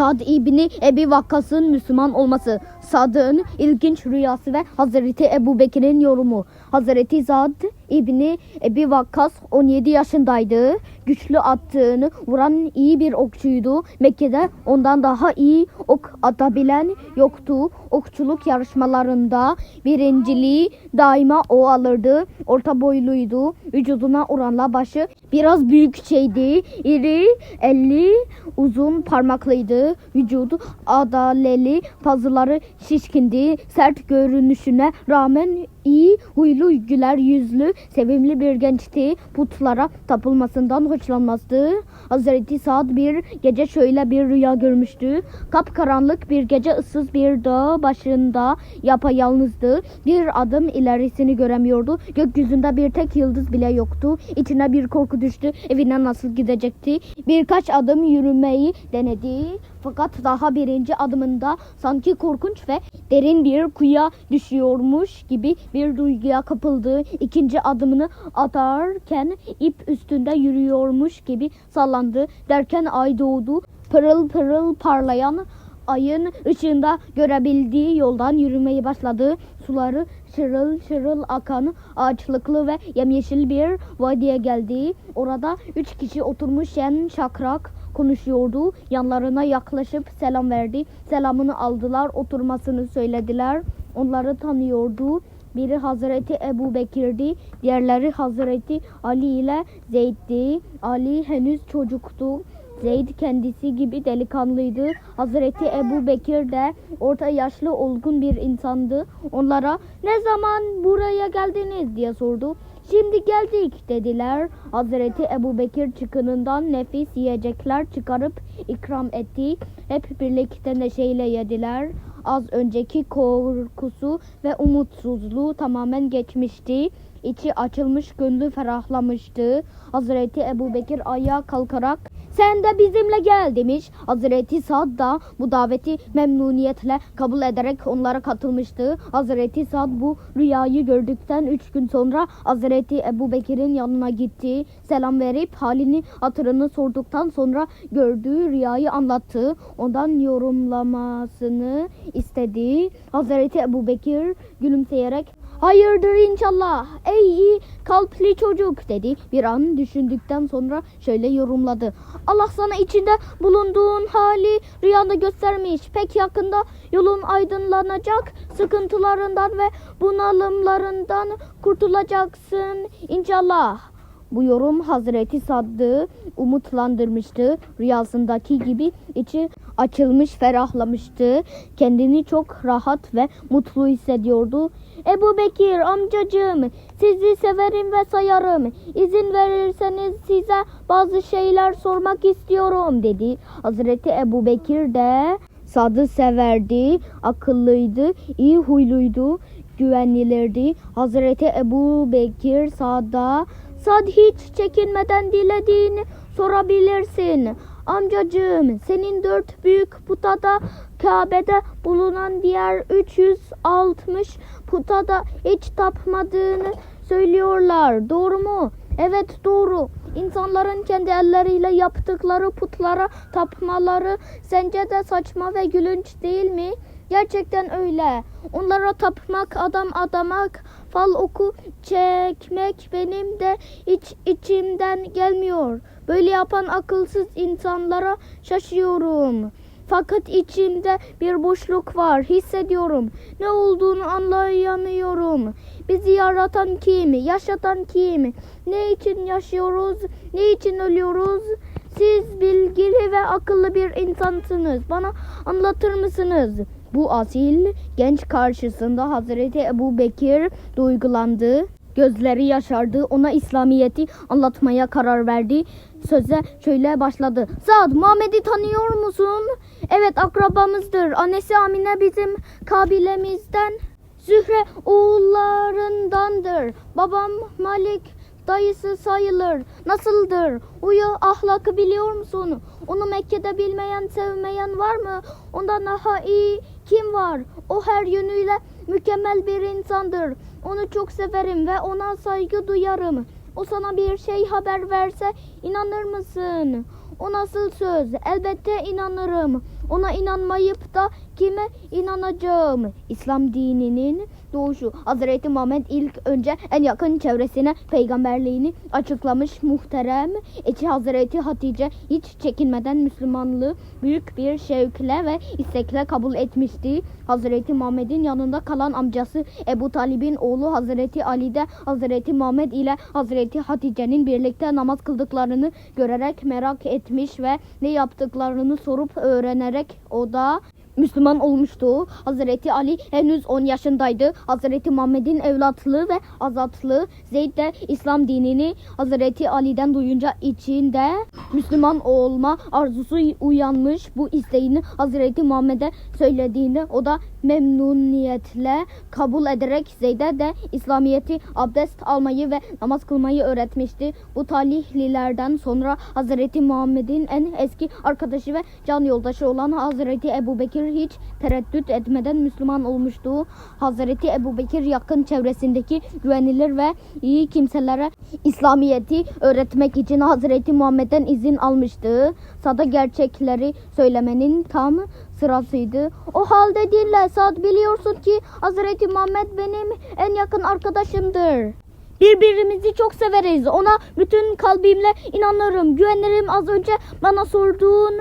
Sad İbni Ebi Vakkas'ın Müslüman olması, Sad'ın ilginç rüyası ve Hazreti Ebu Bekir'in yorumu. Hazreti Sad İbni Ebi Vakkas 17 yaşındaydı. Güçlü attığını vuran iyi bir okçuydu. Mekke'de ondan daha iyi ok atabilen yoktu. Okçuluk yarışmalarında birinciliği daima o alırdı. Orta boyluydu. Vücuduna oranla başı biraz büyük şeydi. İri, elli, uzun parmaklıydı. Vücudu adaleli, pazıları şişkindi. Sert görünüşüne rağmen iyi huylu, güler yüzlü, sevimli bir gençti. Putlara tapılmasından hoşlanmazdı. Hazreti Sa'd bir gece şöyle bir rüya görmüştü. Kapkaranlık bir gece ıssız bir dağ başında yapayalnızdı. Bir adım ilerisini göremiyordu. Gökyüzünde bir tek yıldız bile yoktu. İçine bir korku düştü. Evine nasıl gidecekti? Birkaç adım yürümeyi denedi. Fakat daha birinci adımında sanki korkunç ve derin bir kuyuya düşüyormuş gibi bir duyguya kapıldı. İkinci adımını atarken ip üstünde yürüyormuş gibi sallandı. Derken ay doğdu. Pırıl pırıl parlayan ayın ışığında görebildiği yoldan yürümeye başladı. Suları şırıl şırıl akan ağaçlıklı ve yemyeşil bir vadiye geldi. Orada üç kişi oturmuş şen şakrak konuşuyordu. Yanlarına yaklaşıp selam verdi. Selamını aldılar, oturmasını söylediler. Onları tanıyordu. Biri Hazreti Ebu Bekir'di, diğerleri Hazreti Ali ile Zeyd'di. Ali henüz çocuktu. Zeyd kendisi gibi delikanlıydı. Hazreti Ebu Bekir de orta yaşlı olgun bir insandı. Onlara ne zaman buraya geldiniz diye sordu. Şimdi geldik dediler. Hazreti Ebu Bekir çıkınından nefis yiyecekler çıkarıp ikram etti. Hep birlikte neşeyle yediler. Az önceki korkusu ve umutsuzluğu tamamen geçmişti. İçi açılmış, gönlü ferahlamıştı. Hazreti Ebu Bekir ayağa kalkarak sen de bizimle gel demiş. Hazreti Sad da bu daveti memnuniyetle kabul ederek onlara katılmıştı. Hazreti Sad bu rüyayı gördükten üç gün sonra Hazreti Ebu Bekir'in yanına gitti. Selam verip halini hatırını sorduktan sonra gördüğü rüyayı anlattı. Ondan yorumlamasını istedi. Hazreti Ebu Bekir gülümseyerek Hayırdır inşallah. Ey iyi kalpli çocuk dedi. Bir an düşündükten sonra şöyle yorumladı. Allah sana içinde bulunduğun hali rüyanda göstermiş. Pek yakında yolun aydınlanacak. Sıkıntılarından ve bunalımlarından kurtulacaksın inşallah. Bu yorum Hazreti Sadd'ı umutlandırmıştı. Rüyasındaki gibi içi açılmış, ferahlamıştı. Kendini çok rahat ve mutlu hissediyordu. Ebu Bekir amcacığım sizi severim ve sayarım. İzin verirseniz size bazı şeyler sormak istiyorum dedi. Hazreti Ebu Bekir de Sad'ı severdi, akıllıydı, iyi huyluydu, güvenilirdi. Hazreti Ebu Bekir Sad'a Sad hiç çekinmeden dilediğini sorabilirsin. Amcacığım senin dört büyük putada Kabe'de bulunan diğer 360 putada hiç tapmadığını söylüyorlar. Doğru mu? Evet doğru. İnsanların kendi elleriyle yaptıkları putlara tapmaları sence de saçma ve gülünç değil mi? Gerçekten öyle. Onlara tapmak, adam adamak, fal oku çekmek benim de hiç içimden gelmiyor. Böyle yapan akılsız insanlara şaşıyorum. Fakat içimde bir boşluk var, hissediyorum. Ne olduğunu anlayamıyorum. Bizi yaratan kim, yaşatan kim? Ne için yaşıyoruz, ne için ölüyoruz? Siz bilgili ve akıllı bir insansınız. Bana anlatır mısınız? Bu asil genç karşısında Hazreti Ebu Bekir duygulandı. Gözleri yaşardı. Ona İslamiyet'i anlatmaya karar verdi. Söze şöyle başladı. Sad, Muhammed'i tanıyor musun? Evet akrabamızdır. Annesi Amine bizim kabilemizden. Zühre oğullarındandır. Babam Malik dayısı sayılır. Nasıldır? Uyu ahlakı biliyor musun? Onu Mekke'de bilmeyen, sevmeyen var mı? Ondan daha iyi kim var? O her yönüyle mükemmel bir insandır. Onu çok severim ve ona saygı duyarım. O sana bir şey haber verse inanır mısın? O nasıl söz? Elbette inanırım. Ona inanmayıp da kime inanacağım? İslam dininin doğuşu. Hazreti Muhammed ilk önce en yakın çevresine peygamberliğini açıklamış muhterem eşi Hazreti Hatice hiç çekinmeden Müslümanlığı büyük bir şevkle ve istekle kabul etmişti. Hazreti Muhammed'in yanında kalan amcası Ebu Talib'in oğlu Hazreti Ali de Hazreti Muhammed ile Hazreti Hatice'nin birlikte namaz kıldıklarını görerek merak etmiş ve ne yaptıklarını sorup öğrenerek o da Müslüman olmuştu. Hazreti Ali henüz 10 yaşındaydı. Hazreti Muhammed'in evlatlığı ve azatlığı Zeyd de İslam dinini Hazreti Ali'den duyunca içinde Müslüman olma arzusu uyanmış. Bu isteğini Hazreti Muhammed'e söylediğinde o da memnuniyetle kabul ederek Zeyd'e de İslamiyet'i abdest almayı ve namaz kılmayı öğretmişti. Bu talihlilerden sonra Hazreti Muhammed'in en eski arkadaşı ve can yoldaşı olan Hazreti Ebu Bekir hiç tereddüt etmeden Müslüman olmuştu. Hazreti Ebu Bekir yakın çevresindeki güvenilir ve iyi kimselere İslamiyet'i öğretmek için Hazreti Muhammed'den izin almıştı. Sada gerçekleri söylemenin tam sırasıydı. O halde dinle Sad biliyorsun ki Hazreti Muhammed benim en yakın arkadaşımdır. Birbirimizi çok severiz. Ona bütün kalbimle inanırım, güvenirim. Az önce bana sorduğun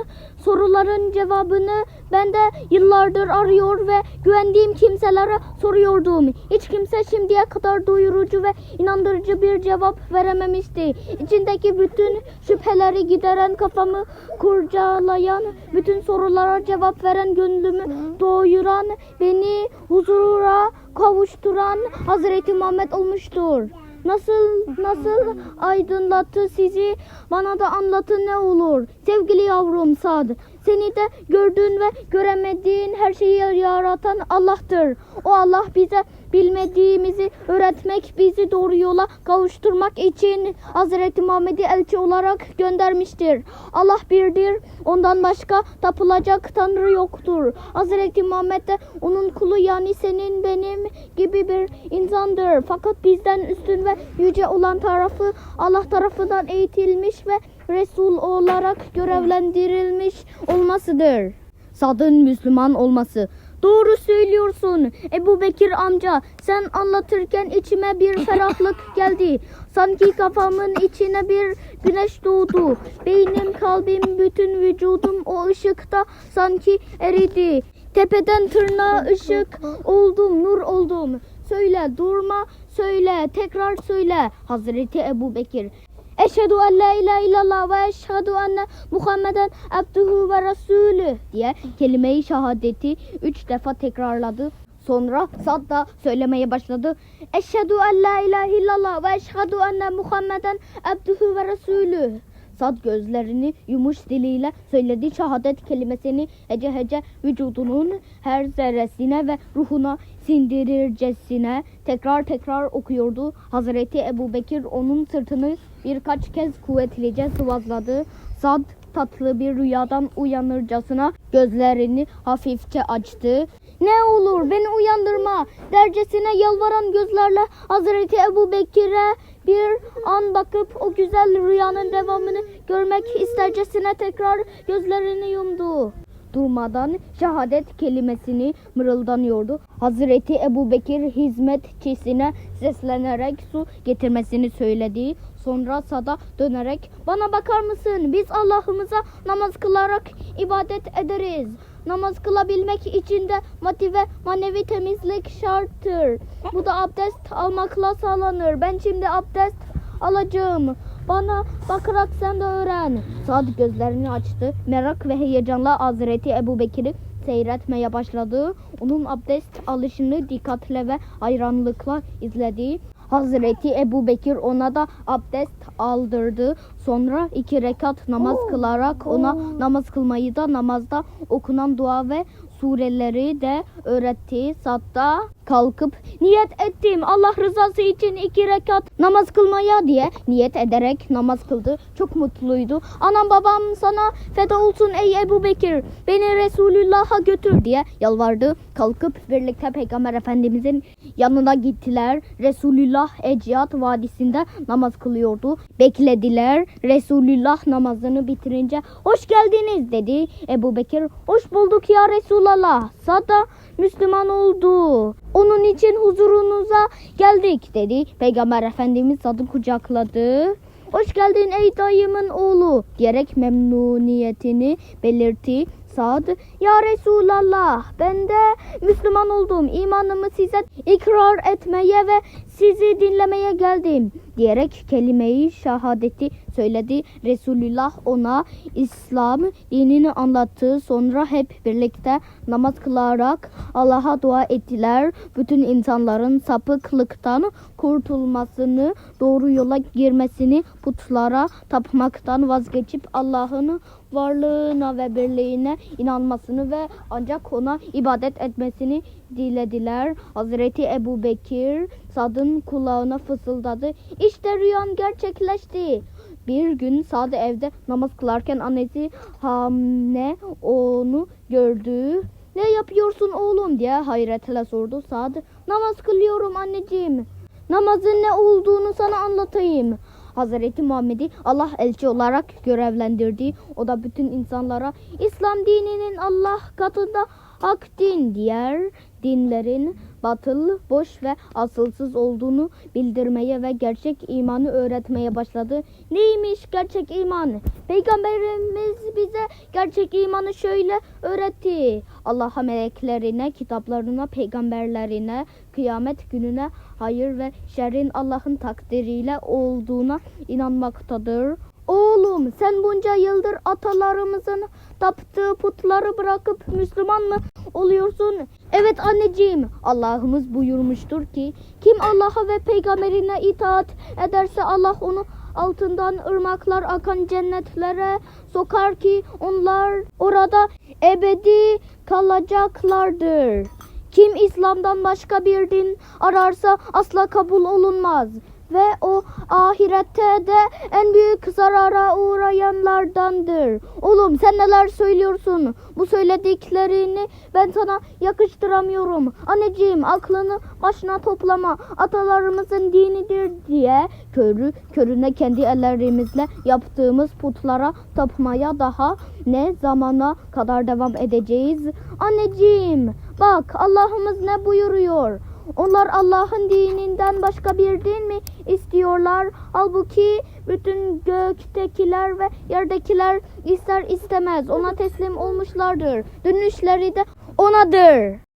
soruların cevabını ben de yıllardır arıyor ve güvendiğim kimselere soruyordum. Hiç kimse şimdiye kadar doyurucu ve inandırıcı bir cevap verememişti. İçindeki bütün şüpheleri gideren kafamı kurcalayan, bütün sorulara cevap veren gönlümü doyuran, beni huzura kavuşturan Hazreti Muhammed olmuştur. Nasıl nasıl aydınlattı sizi bana da anlatın ne olur. Sevgili yavrum Sad seni de gördüğün ve göremediğin her şeyi yaratan Allah'tır. O Allah bize bilmediğimizi öğretmek, bizi doğru yola kavuşturmak için Hazreti Muhammed'i elçi olarak göndermiştir. Allah birdir, ondan başka tapılacak Tanrı yoktur. Hazreti Muhammed de onun kulu yani senin benim gibi bir insandır. Fakat bizden üstün ve yüce olan tarafı Allah tarafından eğitilmiş ve Resul olarak görevlendirilmiş olmasıdır. Sad'ın Müslüman olması. Doğru söylüyorsun Ebu Bekir amca. Sen anlatırken içime bir ferahlık geldi. Sanki kafamın içine bir güneş doğdu. Beynim, kalbim, bütün vücudum o ışıkta sanki eridi. Tepeden tırnağa ışık oldum, nur oldum. Söyle, durma, söyle, tekrar söyle. Hazreti Ebu Bekir. Eşhedü en la ilahe illallah ve eşhedü enne Muhammeden abduhu ve rasulü diye kelime-i şehadeti üç defa tekrarladı. Sonra Sad da söylemeye başladı. Eşhedü en la ilahe illallah ve eşhedü enne Muhammeden abduhu ve rasulü. Sad gözlerini yumuş diliyle söyledi şehadet kelimesini hece hece vücudunun her zerresine ve ruhuna sindirircesine tekrar tekrar okuyordu. Hazreti Ebu Bekir onun sırtını birkaç kez kuvvetlice sıvazladı. Sad tatlı bir rüyadan uyanırcasına gözlerini hafifçe açtı. Ne olur beni uyandırma dercesine yalvaran gözlerle Hazreti Ebu Bekir'e bir an bakıp o güzel rüyanın devamını görmek istercesine tekrar gözlerini yumdu. Durmadan şehadet kelimesini mırıldanıyordu. Hazreti Ebu Bekir hizmetçisine seslenerek su getirmesini söyledi. Sonra Sad'a dönerek bana bakar mısın? Biz Allah'ımıza namaz kılarak ibadet ederiz. Namaz kılabilmek için de maddi ve manevi temizlik şarttır. Bu da abdest almakla sağlanır. Ben şimdi abdest alacağım. Bana bakarak sen de öğren. Sad gözlerini açtı. Merak ve heyecanla Hazreti Ebu Bekir'i seyretmeye başladı. Onun abdest alışını dikkatle ve hayranlıkla izledi. Hazreti Ebu Bekir ona da abdest aldırdı. Sonra iki rekat namaz kılarak ona namaz kılmayı da namazda okunan dua ve sureleri de öğretti. Satta kalkıp niyet ettim Allah rızası için iki rekat namaz kılmaya diye niyet ederek namaz kıldı. Çok mutluydu. Anam babam sana feda olsun ey Ebu Bekir beni Resulullah'a götür diye yalvardı. Kalkıp birlikte Peygamber Efendimizin yanına gittiler. Resulullah Eciyat Vadisi'nde namaz kılıyordu. Beklediler. Resulullah namazını bitirince hoş geldiniz dedi. Ebu Bekir hoş bulduk ya Resulallah. Sada Müslüman oldu. Onun için huzurunuza geldik dedi. Peygamber Efendimiz Sad'ı kucakladı. Hoş geldin ey dayımın oğlu diyerek memnuniyetini belirtti. Sad, ya Resulallah ben de Müslüman oldum. İmanımı size ikrar etmeye ve sizi dinlemeye geldim diyerek kelimeyi şahadeti söyledi. Resulullah ona İslam dinini anlattı. Sonra hep birlikte namaz kılarak Allah'a dua ettiler. Bütün insanların sapıklıktan kurtulmasını, doğru yola girmesini, putlara tapmaktan vazgeçip Allah'ın varlığına ve birliğine inanmasını ve ancak ona ibadet etmesini dilediler. Hazreti Ebu Bekir Sad'ın kulağına fısıldadı. İşte rüyan gerçekleşti. Bir gün Sad evde namaz kılarken annesi Hamne onu gördü. Ne yapıyorsun oğlum diye hayretle sordu Sad. Namaz kılıyorum anneciğim. Namazın ne olduğunu sana anlatayım. Hazreti Muhammed'i Allah elçi olarak görevlendirdi. O da bütün insanlara İslam dininin Allah katında hak din, diğer dinlerin batıl, boş ve asılsız olduğunu bildirmeye ve gerçek imanı öğretmeye başladı. Neymiş gerçek iman? Peygamberimiz bize gerçek imanı şöyle öğretti. Allah'a meleklerine, kitaplarına, peygamberlerine, kıyamet gününe, hayır ve şerrin Allah'ın takdiriyle olduğuna inanmaktadır. Oğlum sen bunca yıldır atalarımızın taptığı putları bırakıp Müslüman mı oluyorsun? Evet anneciğim Allah'ımız buyurmuştur ki kim Allah'a ve peygamberine itaat ederse Allah onu altından ırmaklar akan cennetlere sokar ki onlar orada ebedi kalacaklardır. Kim İslam'dan başka bir din ararsa asla kabul olunmaz ve o ahirette de en büyük zarara uğrayanlardandır. Oğlum sen neler söylüyorsun? Bu söylediklerini ben sana yakıştıramıyorum. Anneciğim aklını başına toplama. Atalarımızın dinidir diye körü körüne kendi ellerimizle yaptığımız putlara tapmaya daha ne zamana kadar devam edeceğiz? Anneciğim bak Allah'ımız ne buyuruyor? Onlar Allah'ın dininden başka bir din mi istiyorlar? Halbuki bütün göktekiler ve yerdekiler ister istemez ona teslim olmuşlardır. Dönüşleri de onadır.